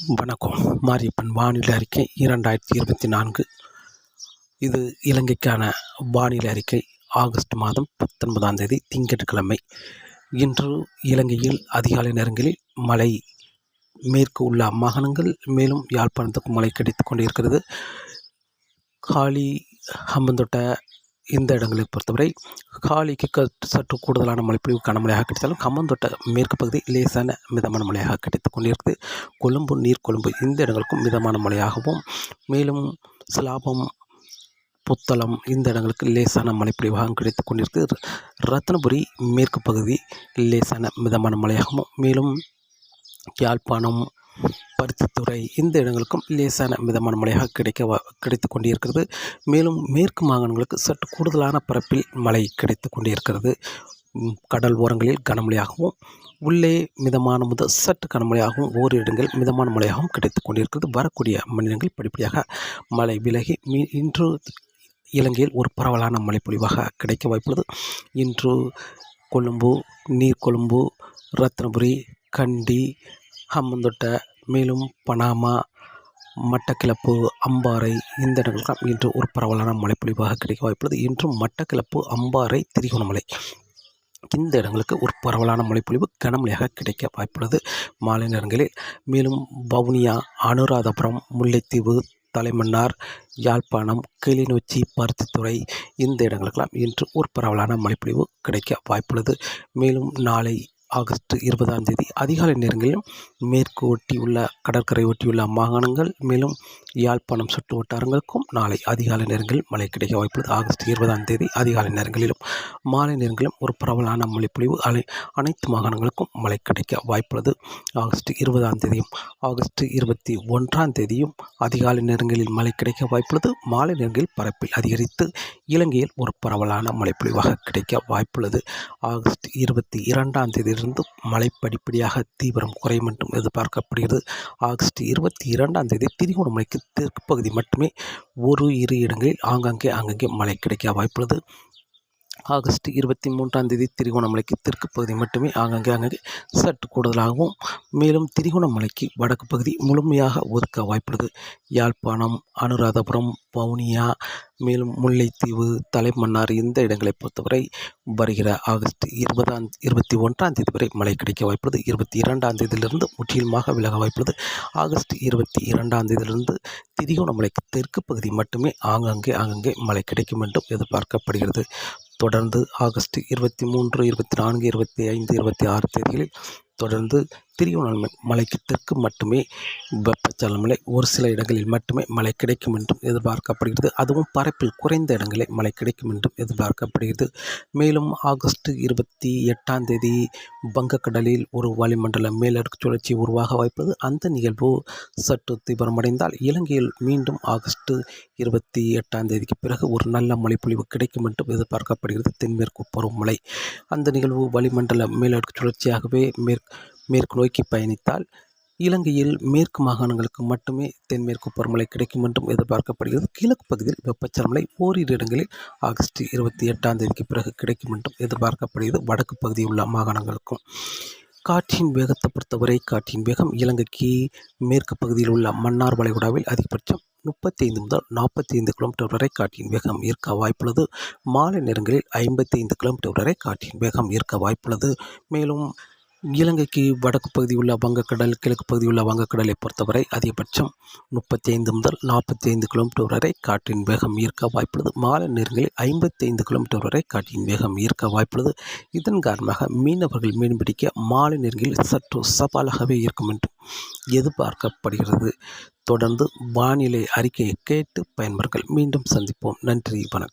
வணக்கம். மாரியப்பன் வானிலை அறிக்கை இரண்டாயிரத்தி இருபத்தி நான்கு. இது இலங்கைக்கான வானிலை அறிக்கை. ஆகஸ்ட் மாதம் பத்தொன்பதாம் தேதி திங்கட்கிழமை. இன்று இலங்கையில் அதிகாலை நேரங்களில் மழை. மேற்கு உள்ள மாகாணங்கள் மேலும் யாழ்ப்பாணத்துக்கு மழை கிடைத்து கொண்டிருக்கிறது. காலி ஹம்பந்தொட்ட இந்த இடங்களை பொறுத்தவரை காலிக்கு க சற்று கூடுதலான மழைப்பொழிவு கனமழையாக கிடைத்தாலும் கம்மந்தொட்ட மேற்கு பகுதி லேசான மிதமான மழையாக கிடைத்துக் கொண்டிருக்கிறது. கொழும்பு நீர்கொழும்பு இந்த இடங்களுக்கும் மிதமான மழையாகவும் மேலும் சிலாபம் புத்தளம் இந்த இடங்களுக்கு லேசான மழைப்பொழிவாகவும் கிடைத்துக் கொண்டிருக்கு ரத்னபுரி மேற்கு பகுதி லேசான மிதமான மழையாகவும் மேலும் யாழ்ப்பாணம் பருத்தித்துறை இந்த இடங்களுக்கும் லேசான மிதமான மழையாக கிடைக்க கிடைத்து கொண்டிருக்கிறது. மேலும் மேற்கு மாகாணங்களுக்கு சற்று கூடுதலான பரப்பில் மழை கிடைத்து கொண்டிருக்கிறது. கடல் ஓரங்களில் கனமழையாகவும் உள்ளே மிதமான முதல் சற்று கனமழையாகவும் ஓரிரு இடங்கள் மிதமான மழையாகவும் கிடைத்து கொண்டிருக்கிறது. வரக்கூடிய மனிதர்கள் படிப்படியாக மழை விலகி மீ இன்று இலங்கையில் ஒரு பரவலான மழைப்பொழிவாக கிடைக்க வாய்ப்புள்ளது. இன்று கொழும்பு நீர்கொழும்பு ரத்னபுரி கண்டி ஹம்மந்தொட்ட மேலும் பனாமா மட்டக்கிளப்பு அம்பாறை இந்த இடங்களுக்கெல்லாம் இன்று ஒரு பரவலான மழைப்பொழிவாக கிடைக்க வாய்ப்புள்ளது. இன்றும் மட்டக்கிளப்பு அம்பாறை திரிகோணமலை இந்த இடங்களுக்கு ஒரு பரவலான மழைப்பொழிவு கனமழையாக கிடைக்க வாய்ப்புள்ளது. மாலை நேரங்களில் மேலும் வவுனியா அனுராதபுரம் முல்லைத்தீவு தலைமன்னார் யாழ்ப்பாணம் கிளிநொச்சி பருத்தித்துறை இந்த இடங்களுக்கெல்லாம் இன்று ஒரு பரவலான மழைப்பொழிவு கிடைக்க வாய்ப்புள்ளது. மேலும் நாளை ஆகஸ்ட் இருபதாம் தேதி அதிகாலை நேரங்களிலும் மேற்கு ஒட்டியுள்ள கடற்கரை ஒட்டியுள்ள மாகாணங்கள் மேலும் யாழ்ப்பாணம் சுற்று வட்டாரங்களுக்கும் நாளை அதிகாலை நேரங்களில் மழை கிடைக்க வாய்ப்புள்ளது. ஆகஸ்ட் இருபதாம் தேதி அதிகாலை நேரங்களிலும் மாலை நேரங்களிலும் ஒரு பரவலான மழைப்பொழிவு அலை அனைத்து மாகாணங்களுக்கும் மழை கிடைக்க வாய்ப்புள்ளது. ஆகஸ்ட் இருபதாம் தேதியும் ஆகஸ்ட் இருபத்தி ஒன்றாம் தேதியும் அதிகாலை நேரங்களில் மழை கிடைக்க வாய்ப்புள்ளது. மாலை நேரங்களில் பரப்பில் அதிகரித்து இலங்கையில் ஒரு பரவலான மழைப்பொழிவாக கிடைக்க வாய்ப்புள்ளது. ஆகஸ்ட் இருபத்தி இரண்டாம் தேதி இருந்து மழை படிப்படியாக தீவிரம் குறையும் என்றும் எதிர்பார்க்கப்படுகிறது. ஆகஸ்ட் இருபத்தி இரண்டாம் தேதி திரிகோணமலைக்கு தெற்கு பகுதி மட்டுமே ஒரு இரு இடங்களில் ஆங்காங்கே ஆங்காங்கே மழை கிடைக்க வாய்ப்புள்ளது. ஆகஸ்ட் இருபத்தி மூன்றாம் தேதி திரிகோணமலைக்கு தெற்கு பகுதி மட்டுமே ஆங்காங்கே ஆங்காங்கே சற்று கூடுதலாகவும் மேலும் திரிகோணமலைக்கு வடக்கு பகுதி முழுமையாக ஒதுக்க வாய்ப்புள்ளது. யாழ்ப்பாணம் அனுராதபுரம் வவுனியா மேலும் முல்லைத்தீவு தலைமன்னார் இந்த இடங்களை பொறுத்தவரை வருகிற ஆகஸ்ட் இருபதாம் இருபத்தி ஒன்றாம் தேதி வரை மழை கிடைக்க வாய்ப்புள்ளது. இருபத்தி இரண்டாம் தேதியிலிருந்து முற்றிலுமாக விலக வாய்ப்புள்ளது. ஆகஸ்ட் இருபத்தி இரண்டாம் தேதியிலிருந்து திரிகோணமலைக்கு தெற்கு பகுதி மட்டுமே ஆங்காங்கே ஆங்காங்கே மழை கிடைக்கும் என்றும் எதிர்பார்க்கப்படுகிறது. தொடர்ந்து ஆகஸ்ட் இருபத்தி மூன்று இருபத்தி நான்கு இருபத்தி ஐந்து இருபத்தி ஆறு தேதிகளில் தொடர்ந்து திருவண்ணாமலை மலைக்கு தெற்கு மட்டுமே வெப்பச்சலன மலை ஒரு சில இடங்களில் மட்டுமே மழை கிடைக்கும் என்றும் எதிர்பார்க்கப்படுகிறது. அதுவும் பரப்பில் குறைந்த இடங்களில் மழை கிடைக்கும் என்றும் எதிர்பார்க்கப்படுகிறது. மேலும் ஆகஸ்ட் இருபத்தி எட்டாம் தேதி வங்கக்கடலில் ஒரு வளிமண்டல மேலடுக்கு சுழற்சி உருவாக வாய்ப்பது அந்த நிகழ்வு சற்று தீவிரமடைந்தால் இலங்கையில் மீண்டும் ஆகஸ்ட் இருபத்தி எட்டாம் தேதிக்கு பிறகு ஒரு நல்ல மழைப்பொழிவு கிடைக்கும் என்றும் எதிர்பார்க்கப்படுகிறது. தென்மேற்கு பருவமழை. அந்த நிகழ்வு வளிமண்டல மேலடுக்கு சுழற்சியாகவே மேற்கு மேற்கு நோக்கி பயணித்தால் இலங்கையில் மேற்கு மாகாணங்களுக்கு மட்டுமே தென்மேற்கு பருவமழை கிடைக்கும் என்றும் எதிர்பார்க்கப்படுகிறது. கிழக்கு பகுதியில் வெப்பச்சலமலை ஓரிரு இடங்களில் ஆகஸ்ட் இருபத்தி எட்டாம் தேதிக்கு பிறகு கிடைக்கும் என்றும் எதிர்பார்க்கப்படுகிறது. வடக்கு பகுதியில் உள்ள மாகாணங்களுக்கும் காற்றின் வேகத்தை பொறுத்தவரை காற்றின் வேகம் இலங்கைக்கு மேற்கு பகுதியில் உள்ள மன்னார் வளைகுடாவில் அதிகபட்சம் முப்பத்தி ஐந்து முதல் நாற்பத்தி ஐந்து கிலோமீட்டர் வரை காற்றின் வேகம் இருக்க வாய்ப்புள்ளது. மாலை நேரங்களில் ஐம்பத்தி ஐந்து கிலோமீட்டர் வரை காற்றின் வேகம் இருக்க வாய்ப்புள்ளது. மேலும் இலங்கைக்கு வடக்கு பகுதி உள்ள வங்கக்கடல் கிழக்கு பகுதி உள்ள வங்கக்கடலை பொறுத்தவரை அதிகபட்சம் முப்பத்தி ஐந்து முதல் நாற்பத்தி ஐந்து கிலோமீட்டர் வரை காற்றின் வேகம் ஈர்க்க வாய்ப்புள்ளது. மாலை நேரங்களில் ஐம்பத்தி ஐந்து கிலோமீட்டர் வரை காற்றின் வேகம் ஈர்க்க வாய்ப்புள்ளது. இதன் காரணமாக மீனவர்கள் மீன்பிடிக்க மாலை நேரங்களில் சற்று சவாலாகவே இருக்கும் என்று எதிர்பார்க்கப்படுகிறது. தொடர்ந்து வானிலை அறிக்கையை கேட்டு பயன்பர்கள் மீண்டும் சந்திப்போம். நன்றி வணக்கம்.